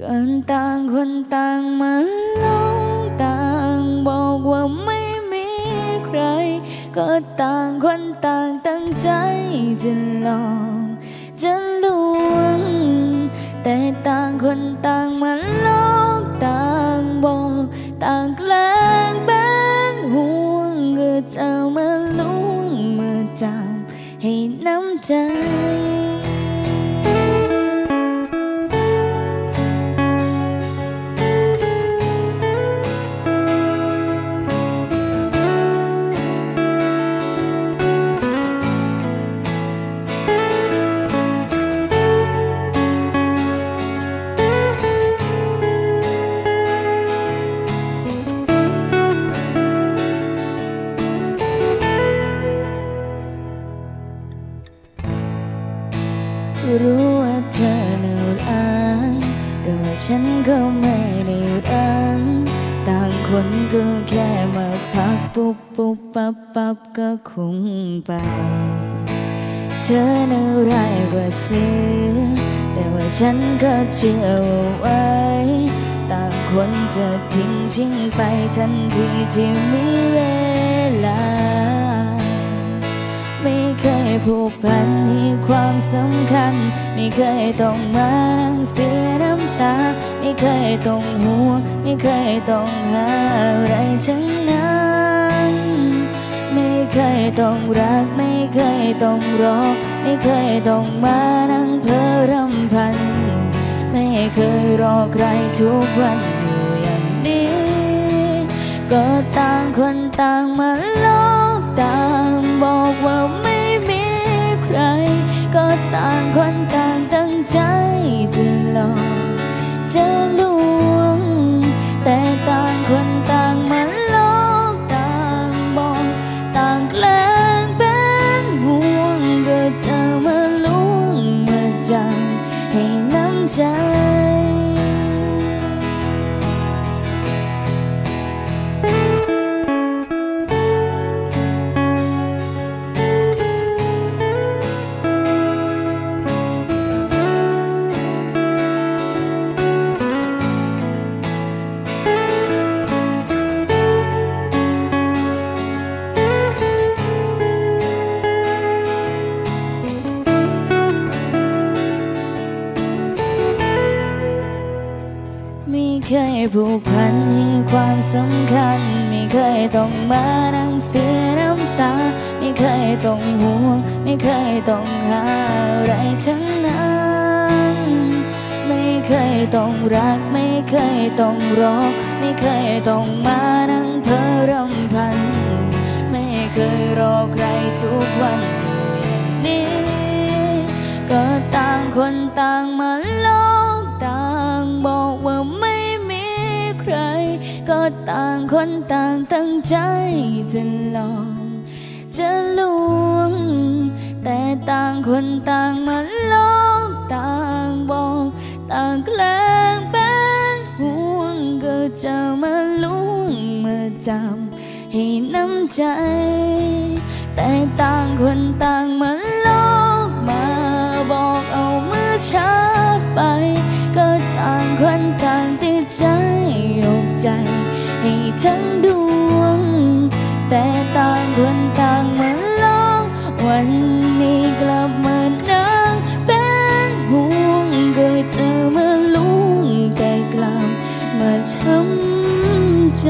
กันต่างคนต่างมาลองต่างบอกว่าไม่มีใคร ก็ต่างคนต่างตั้งใจจะลองจะลวง แต่ต่างคนต่างมาลองต่างบอกต่างแกล้งเป็นห่วงก็จะมาลวงมาจำให้น้ำใจ รู้ว่าเธอหน่ารักแต่ว่าฉันก็ไม่ได้รักต่างคนก็แค่มาพักปุ๊บปุ๊บปั๊บปั๊บก็คงไป เธอน่าร้ายกว่าเสือแต่ว่าฉันก็เชื่อไว้ ต่างคนจะทิ้งชิงไปทันทีที่มีเวล ผูกพันให้ความสำคัญ ไม่เคยต้องมานั่งเสียน้ำตา ไม่เคยต้องห่วไม่เคยต้องหาอะไรทั้งนั้น ไม่เคยต้องรัก ไม่เคยต้องรอ ไม่เคยต้องมานั่งเพ้อรำพัน ไม่เคยรอใครทุกวันอยู่อย่างนี้ ก็ต่างคนต่างมาลอกต่างบอกว่าไม่ ก็ต่างคนต่างตั้งใจจะหลอกจะล ผูกพันให้ความสำคัญ ไม่เคยต้องมานั่งเสียน้ำตา ไม่เคยต้องห่วงไม่เคยต้องหาอะไรทั้งนั้น ไม่เคยต้องรัก ไม่เคยต้องรอ ไม่เคยต้องมานั่งเพ้อรำพัน ไม่เคยรอใครทุกวันอยู่อย่างนี้ ก็ต่างคนต่างมาลอ ต่างคนต่างตั้งใจจะลองจะลวง แต่ต่างคนต่างมาลอกต่างบอก ต่างแกล้งเป็นห่วงก็จะมาลวงมาจำให้น้ำใจ แต่ต่างคนต่างมาลอกมาบอกเอาเมื่อช้าไป ก็ต่างคนต่าง ทั้งดวง แต่ต่างคนต่างมาลอง วันนี้กลับมานั่งเป็นห่วงก็จอมาลุงแต่กลับมาช้ำใจ